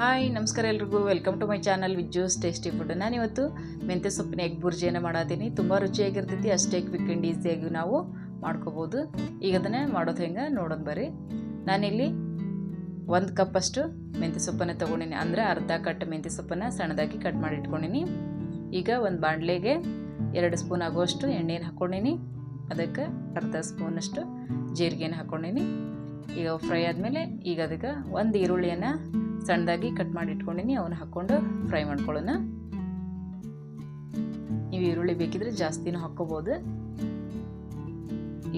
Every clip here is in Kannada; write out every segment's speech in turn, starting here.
ಹಾಯ್, ನಮಸ್ಕಾರ ಎಲ್ರಿಗೂ. Welcome to my channel with juice tasty food ನಾನು ಇವತ್ತು ಮೆಂತ್ಯ ಸೊಪ್ಪಿನ ಎಗ್ ಬುರ್ಜಿಯನ್ನು ಮಾಡತ್ತೀನಿ ತುಂಬ ರುಚಿಯಾಗಿರ್ತೈತಿ, ಅಷ್ಟೇ ಕ್ವಿಕ್ ಆ್ಯಂಡ್ ಈಸಿಯಾಗಿ ನಾವು ಮಾಡ್ಕೋಬೋದು. ಈಗ ಅದನ್ನು ಮಾಡೋದು ಹೆಂಗೆ ನೋಡೋದು ಬರ್ರಿ. ನಾನಿಲ್ಲಿ ಒಂದು ಕಪ್ಪಷ್ಟು ಮೆಂತ್ಯ ಸೊಪ್ಪನ್ನು ತೊಗೊಂಡಿನಿ. ಅಂದರೆ ಅರ್ಧ ಕಟ್ ಮೆಂತ್ಯ ಸೊಪ್ಪನ್ನು ಸಣ್ಣದಾಗಿ ಕಟ್ ಮಾಡಿ ಇಟ್ಕೊಂಡಿನಿ. ಈಗ ಒಂದು ಬಾಣಲೆಗೆ ಎರಡು ಸ್ಪೂನ್ ಆಗುವಷ್ಟು ಎಣ್ಣೆನ ಹಾಕ್ಕೊಂಡಿನಿ ಅದಕ್ಕೆ ಅರ್ಧ ಸ್ಪೂನಷ್ಟು ಜೀರಿಗೆನ ಹಾಕ್ಕೊಂಡಿನಿ ಈಗ ಫ್ರೈ ಆದಮೇಲೆ ಈಗ ಅದಕ್ಕೆ ಒಂದು ಈರುಳ್ಳಿಯನ್ನು ಸಣ್ಣದಾಗಿ ಕಟ್ ಮಾಡಿ ಇಟ್ಕೊಂಡಿನಿ, ಅವನ್ನ ಹಾಕ್ಕೊಂಡು ಫ್ರೈ ಮಾಡ್ಕೊಳ್ಳೋಣ. ನೀವು ಈರುಳ್ಳಿ ಬೇಕಿದ್ರೆ ಜಾಸ್ತಿನೂ ಹಾಕ್ಕೋಬೋದು.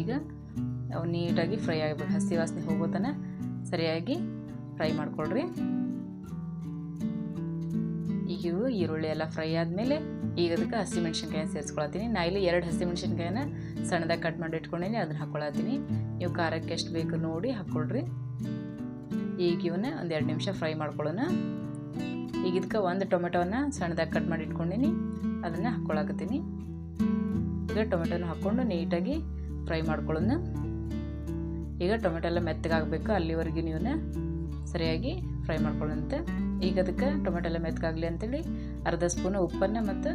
ಈಗ ಅವು ನೀಟಾಗಿ ಫ್ರೈ ಆಗಬೇಕು ಹಸಿ ವಾಸನೆ ಹೋಗೋತನ ಸರಿಯಾಗಿ ಫ್ರೈ ಮಾಡ್ಕೊಳ್ರಿ. ಈಗ ಇವು ಈರುಳ್ಳಿ ಎಲ್ಲ ಫ್ರೈ ಆದಮೇಲೆ ಈಗ ಅದಕ್ಕೆ ಹಸಿಮೆಣ್ಸಿನ್ಕಾಯಿನ ಸೇರಿಸ್ಕೊಳತ್ತೀನಿ. ನಾ ಇಲ್ಲಿ ಎರಡು ಹಸಿಮೆಣ್ಸಿನ್ಕಾಯಿನ ಸಣ್ಣದಾಗಿ ಕಟ್ ಮಾಡಿ ಇಟ್ಕೊಂಡಿನಿ, ಅದನ್ನ ಹಾಕ್ಕೊಳತ್ತೀನಿ ನೀವು ಖಾರಕ್ಕೆ ಎಷ್ಟು ಬೇಕು ನೋಡಿ ಹಾಕ್ಕೊಳ್ರಿ. ಈಗ ಇವನ್ನ ಒಂದು ಎರಡು ನಿಮಿಷ ಫ್ರೈ ಮಾಡ್ಕೊಳ್ಳೋಣ. ಈಗ ಇದಕ್ಕೆ ಒಂದು ಟೊಮೆಟೋನ ಸಣ್ಣದಾಗಿ ಕಟ್ ಮಾಡಿ ಇಟ್ಕೊಂಡಿನಿ. ಅದನ್ನು ಹಾಕ್ಕೊಳಕತ್ತೀನಿ. ಈಗ ಟೊಮೆಟೊನ ಹಾಕ್ಕೊಂಡು ನೀಟಾಗಿ ಫ್ರೈ ಮಾಡ್ಕೊಳ್ಳೋಣ. ಈಗ ಟೊಮೆಟೊ ಎಲ್ಲ ಮೆತ್ತಗಾಗಬೇಕು ಅಲ್ಲಿವರೆಗೂ ನೀವನ್ನ ಸರಿಯಾಗಿ ಫ್ರೈ ಮಾಡ್ಕೊಳ್ಳೋಂತೆ ಈಗ ಅದಕ್ಕೆ ಟೊಮೆಟೊ ಎಲ್ಲ ಮೆತ್ತಗಾಗಲಿ ಅಂತೇಳಿ ಅರ್ಧ ಸ್ಪೂನ್ ಉಪ್ಪನ್ನು ಮತ್ತು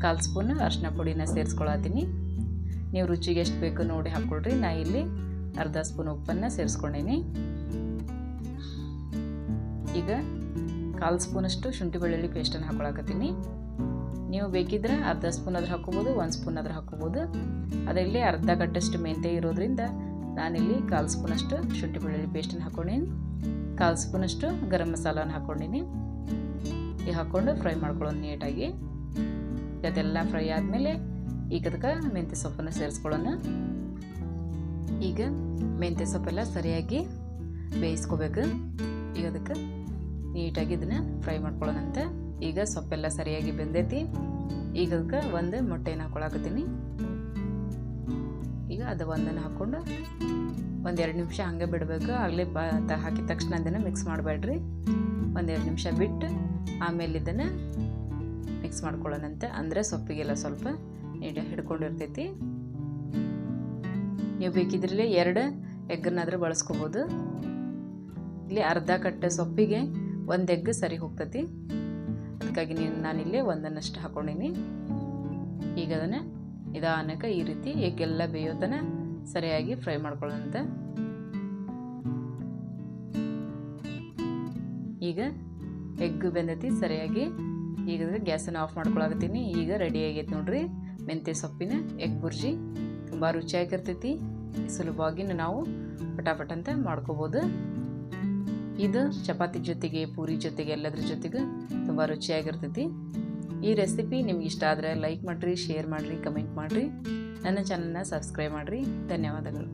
ಕಾಲು ಸ್ಪೂನ್ ಅರಿಶಿನ ಪುಡಿನ ಸೇರಿಸ್ಕೊಳತ್ತೀನಿ. ನೀವು ರುಚಿಗೆ ಎಷ್ಟು ಬೇಕು ನೋಡಿ ಹಾಕ್ಕೊಳ್ರಿ. ನಾ ಇಲ್ಲಿ ಅರ್ಧ ಸ್ಪೂನ್ ಉಪ್ಪನ್ನು ಸೇರಿಸ್ಕೊಂಡೀನಿ. ಈಗ ಕಾಲು ಸ್ಪೂನಷ್ಟು ಶುಂಠಿ ಬೆಳ್ಳುಳ್ಳಿ ಪೇಸ್ಟನ್ನು ಹಾಕೊಳಕತ್ತೀನಿ. ನೀವು ಬೇಕಿದ್ರೆ ಅರ್ಧ ಸ್ಪೂನ್ ಆದ್ರೂ ಹಾಕೋಬೋದು ಒಂದು ಸ್ಪೂನ್ ಆದ್ರೂ ಹಾಕೋಬೋದು ಅದರಲ್ಲಿ ಅರ್ಧ ಕಟ್ಟಷ್ಟು ಮೆಂತೆ ಇರೋದ್ರಿಂದ ನಾನಿಲ್ಲಿ ಕಾಲು ಸ್ಪೂನಷ್ಟು ಶುಂಠಿ ಬೆಳ್ಳುಳ್ಳಿ ಪೇಸ್ಟನ್ನು ಹಾಕ್ಕೊಂಡೀನಿ. ಕಾಲು ಸ್ಪೂನಷ್ಟು ಗರಂ ಮಸಾಲನ ಹಾಕ್ಕೊಂಡಿನಿ. ಈಗ ಹಾಕ್ಕೊಂಡು ಫ್ರೈ ಮಾಡ್ಕೊಳ್ಳೋಣ ನೀಟಾಗಿ. ಅದೆಲ್ಲ ಫ್ರೈ ಆದಮೇಲೆ ಈಗ ಅದಕ್ಕೆ ಮೆಂತ್ಯ ಸೊಪ್ಪನ್ನು ಸೇರಿಸ್ಕೊಳ್ಳೋಣ. ಈಗ ಮೆಂತ್ಯ ಸೊಪ್ಪೆಲ್ಲ ಸರಿಯಾಗಿ ಬೇಯಿಸ್ಕೋಬೇಕು. ಈಗ ಅದಕ್ಕೆ ನೀಟಾಗಿ ಇದನ್ನ ಫ್ರೈ ಮಾಡ್ಕೊಳ್ಳೋಣಂತೆ. ಈಗ ಸೊಪ್ಪೆಲ್ಲ ಸರಿಯಾಗಿ ಬೆಂದೈತಿ. ಈಗ ಅದಕ್ಕೆ ಒಂದು ಮೊಟ್ಟೆನ ಹಾಕೊಳಕತ್ತೀನಿ. ಈಗ ಅದು ಒಂದನ್ನು ಹಾಕ್ಕೊಂಡು ಒಂದೆರಡು ನಿಮಿಷ ಹಾಗೆ ಬಿಡಬೇಕು. ಆಗಲೇ ಬ ಹಾಕಿದ ತಕ್ಷಣ ಅದನ್ನು ಮಿಕ್ಸ್ ಮಾಡಬೇಡ್ರಿ. ಒಂದೆರಡು ನಿಮಿಷ ಬಿಟ್ಟು ಆಮೇಲೆ ಇದನ್ನು ಮಿಕ್ಸ್ ಮಾಡ್ಕೊಳ್ಳೋಣಂತೆ. ಅಂದರೆ ಸೊಪ್ಪಿಗೆಲ್ಲ ಸ್ವಲ್ಪ ನೀಟಾಗಿ ಹಿಡ್ಕೊಂಡಿರ್ತೈತಿ. ನೀವು ಬೇಕಿದ್ರಲ್ಲಿ ಎರಡು ಎಗ್ಗನ್ನಾದರೂ ಬಳಸ್ಕೋಬೋದು. ಇಲ್ಲಿ ಅರ್ಧ ಕಟ್ಟೆ ಸೊಪ್ಪಿಗೆ ಒಂದು ಎಗ್ ಸರಿ ಹೋಗ್ತತಿ. ಅದಕ್ಕಾಗಿ ನೀನು ನಾನಿಲ್ಲಿ ಒಂದನ್ನಷ್ಟು ಹಾಕೊಂಡೀನಿ. ಈಗ ಅದನ್ನು ನಿಧಾನಕ್ಕೆ ಈ ರೀತಿ ಎಗ್ಗೆಲ್ಲ ಬೇಯೋತನ ಸರಿಯಾಗಿ ಫ್ರೈ ಮಾಡ್ಕೊಳ್ಳೋಂತ ಈಗ ಎಗ್ ಬೆಂದೈತಿ ಸರಿಯಾಗಿ. ಈಗ ಗ್ಯಾಸನ್ನು ಆಫ್ ಮಾಡ್ಕೊಳಕತ್ತೀನಿ. ಈಗ ರೆಡಿ ಆಗೈತೆ ನೋಡ್ರಿ. ಮೆಂತ್ಯ ಸೊಪ್ಪಿನ ಎಗ್ ಬುರ್ಜಿ ತುಂಬ ರುಚಿಯಾಗಿರ್ತೈತಿ. ಸುಲಭವಾಗಿ ನಾವು ಪಟಾಪಟ್ ಅಂತ ಮಾಡ್ಕೋಬೋದು. ಇದು ಚಪಾತಿ ಜೊತೆಗೆ, ಪೂರಿ ಜೊತೆಗೆ, ಎಲ್ಲದ್ರ ಜೊತೆಗೆ ತುಂಬ ರುಚಿಯಾಗಿರ್ತೈತಿ. ಈ ರೆಸಿಪಿ ನಿಮ್ಗೆ ಇಷ್ಟ ಆದರೆ ಲೈಕ್ ಮಾಡಿರಿ, ಶೇರ್ ಮಾಡಿರಿ, ಕಮೆಂಟ್ ಮಾಡಿರಿ. ನನ್ನ ಚಾನಲ್ನ ಸಬ್ಸ್ಕ್ರೈಬ್ ಮಾಡಿರಿ. ಧನ್ಯವಾದಗಳು.